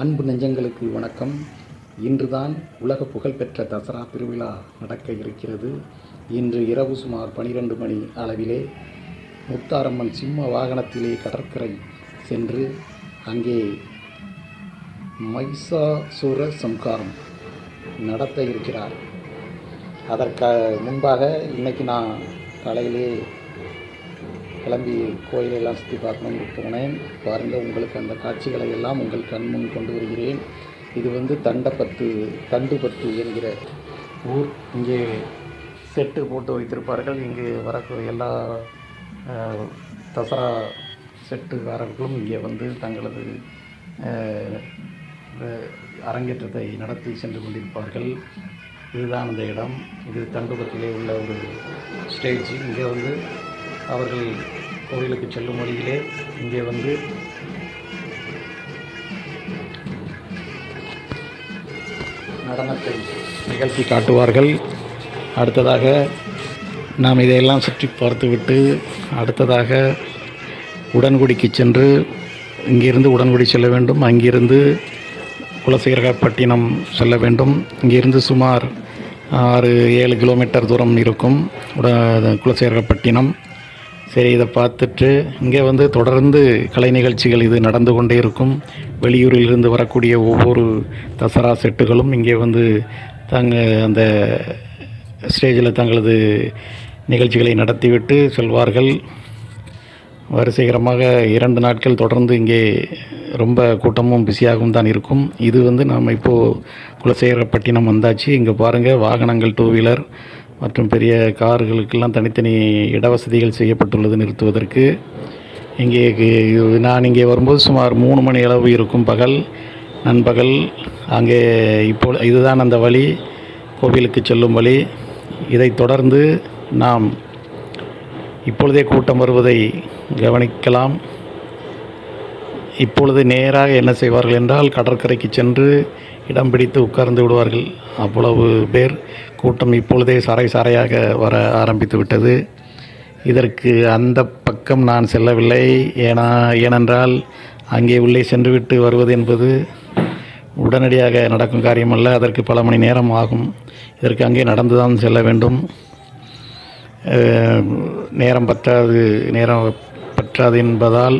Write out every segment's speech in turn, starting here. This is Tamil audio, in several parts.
அன்பு நெஞ்சங்களுக்கு வணக்கம். இன்றுதான் உலக புகழ்பெற்ற தசரா திருவிழா நடக்க இருக்கிறது. இன்று இரவு சுமார் பனிரெண்டு மணி அளவிலே முத்தாரம்மன் சிம்ம வாகனத்திலே கடற்கரை சென்று அங்கே மைசாசுர சம்காரம் நடத்த இருக்கிறார். அதற்கு முன்பாக இன்றைக்கி நான் காலையிலே கிளம்பி கோயிலெல்லாம் சுற்றி பார்க்கணும்னு போனேன் பாருங்கள் உங்களுக்கு அந்த காட்சிகளை எல்லாம் உங்கள் கண் முன் கொண்டு வருகிறேன். இது வந்து தண்டப்பத்து தண்டுபத்து என்கிற ஊர். இங்கே செட்டு போட்டு வைத்திருப்பார்கள். இங்கே வரக்கூடிய எல்லா தசரா செட்டுக்காரர்களும் இங்கே வந்து தங்களது அரங்கேற்றத்தை நடத்தி சென்று கொண்டிருப்பார்கள். இதுதான் அந்த இடம். இது தண்டுபத்திலே உள்ள ஒரு ஸ்டேஜ். இங்கே வந்து அவர்கள் கோவிலுக்கு செல்லும் வழியிலே இங்கே வந்து நடனத்தை நிகழ்த்தி காட்டுவார்கள். அடுத்ததாக நாம் இதையெல்லாம் சுற்றி பார்த்துவிட்டு அடுத்ததாக உடன்குடிக்கு சென்று இங்கிருந்து உடன்குடி செல்ல வேண்டும். அங்கிருந்து குலசேகரப்பட்டினம் செல்ல வேண்டும். இங்கிருந்து சுமார் ஆறு ஏழு கிலோமீட்டர் தூரம் இருக்கும். உட குலசேகரப்பட்டினம். சரி இதை பார்த்துட்டு இங்கே வந்து தொடர்ந்து கலை நிகழ்ச்சிகள் இது நடந்து கொண்டே இருக்கும். வெளியூரிலிருந்து வரக்கூடிய ஒவ்வொரு தசரா செட்டுகளும் இங்கே வந்து தாங்க அந்த ஸ்டேஜில் தங்களது நிகழ்ச்சிகளை நடத்திவிட்டு செல்வார்கள். வரிசைகரமாக இரண்டு நாட்கள் தொடர்ந்து இங்கே ரொம்ப கூட்டமும் பிஸியாகவும் தான் இருக்கும். இது வந்து நாம் இப்போது குலசேகரப்பட்டினம் வந்தாச்சு. இங்கே பாருங்கள் வாகனங்கள் டூ வீலர் மற்றும் பெரிய கார்களுக்கெல்லாம் தனித்தனி இடவசதிகள் செய்யப்பட்டுள்ளது நிறுத்துவதற்கு. இங்கே நான் இங்கே வரும்போது சுமார் மூணு மணி அளவு இருக்கும் பகல். நண்பகல் அங்கே இப்போ இதுதான் அந்த வழி. கோவிலுக்கு செல்லும் வழி. இதைத் தொடர்ந்து நாம் இப்பொழுதே கூட்டம் வருவதை கவனிக்கலாம். இப்பொழுது நேராக என்ன செய்வார்கள் என்றால் கடற்கரைக்கு சென்று இடம் பிடித்து உட்கார்ந்து விடுவார்கள். அவ்வளவு பேர். கூட்டம் இப்பொழுதே சாறை சாறையாக வர ஆரம்பித்து விட்டது. இதற்கு அந்த பக்கம் நான் செல்லவில்லை. ஏனா ஏனென்றால் அங்கே உள்ளே சென்றுவிட்டு வருவது என்பது உடனடியாக நடக்கும் காரியமல்ல. அதற்கு பல மணி நேரம் ஆகும். இதற்கு அங்கே நடந்துதான் செல்ல வேண்டும். நேரம் பற்றாது நேரம் பற்றாது என்பதால்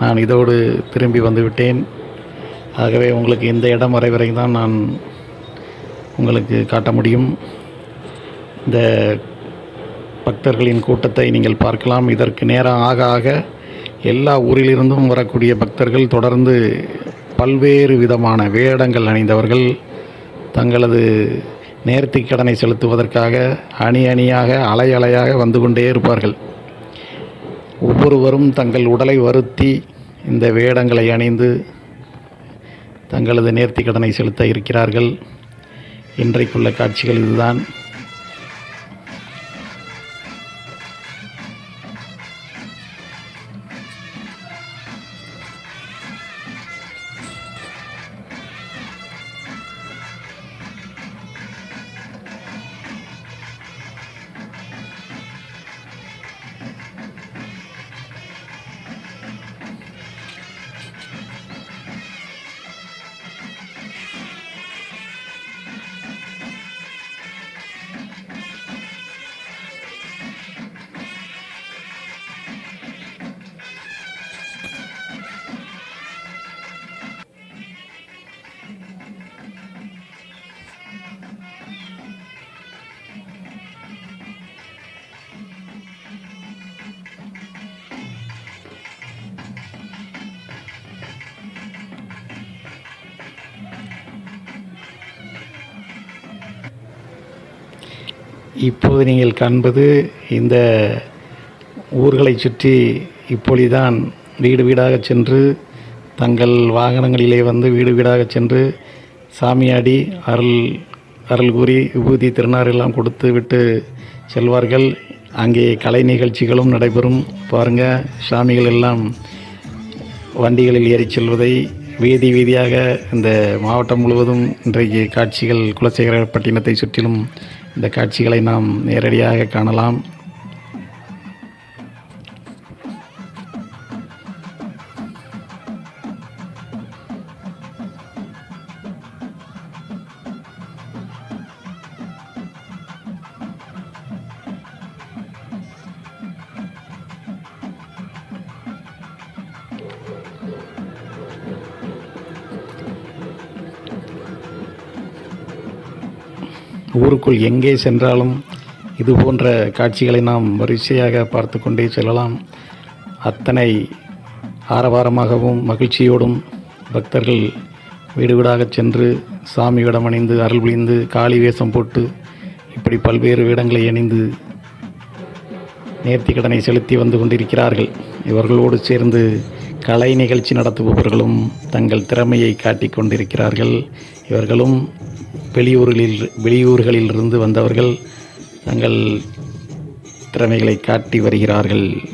நான் இதோடு திரும்பி வந்துவிட்டேன். ஆகவே உங்களுக்கு இந்த இடம் வரை வரை தான் நான் உங்களுக்கு காட்ட முடியும். இந்த பக்தர்களின் கூட்டத்தை நீங்கள் பார்க்கலாம். இதற்கு நேரம் ஆக ஆக எல்லா ஊரிலிருந்தும் வரக்கூடிய பக்தர்கள் தொடர்ந்து பல்வேறு விதமான வேடங்கள் அணிந்தவர்கள் தங்களது நேர்த்திக் கடனை செலுத்துவதற்காக அணி அணியாக அலை அலையாக வந்து கொண்டே இருப்பார்கள். ஒவ்வொருவரும் தங்கள் உடலை வருத்தி இந்த வேடங்களை அணிந்து தங்களது நேர்த்தி கடனை செலுத்த இருக்கிறார்கள். இன்றைக்குள்ள காட்சிகள் இதுதான். இப்போது நீங்கள் காண்பது இந்த ஊர்களை சுற்றி இப்பொழுதுதான் வீடு வீடாக சென்று தங்கள் வாகனங்களிலே வந்து வீடு வீடாக சென்று சாமியாடி அருள் அருள் கூறி விபூதி திருநாறு எல்லாம் கொடுத்து விட்டு செல்வார்கள். அங்கே கலை நிகழ்ச்சிகளும் நடைபெறும். பாருங்கள் சாமிகள் எல்லாம் வண்டிகளில் ஏறிச் செல்வதை வீதி வீதியாக இந்த மாவட்டம் முழுவதும் இன்றைக்கு காட்சிகள் குலசேகரப்பட்டினத்தை சுற்றிலும் இந்த காட்சிகளை நாம் நேரடியாக காணலாம். ஊருக்குள் எங்கே சென்றாலும் இது போன்ற காட்சிகளை நாம் வரிசையாக பார்த்து கொண்டே செல்லலாம். அத்தனை ஆரவாரமாகவும் மகிழ்ச்சியோடும் பக்தர்கள் வீடு வீடாக சென்று சாமி வேடம் அணிந்து அருள் விழிந்து காளி வேஷம் போட்டு இப்படி பல்வேறு வேடங்களை அணிந்து நேர்த்தி கடனை செலுத்தி வந்து கொண்டிருக்கிறார்கள். இவர்களோடு சேர்ந்து கலை நிகழ்ச்சி நடத்துபவர்களும் தங்கள் திறமையை காட்டிக் கொண்டிருக்கிறார்கள். இவர்களும் வெளியூர்களில் வெளியூர்களில் இருந்து வந்தவர்கள் தங்கள் திறமைகளை காட்டி வருகிறார்கள்.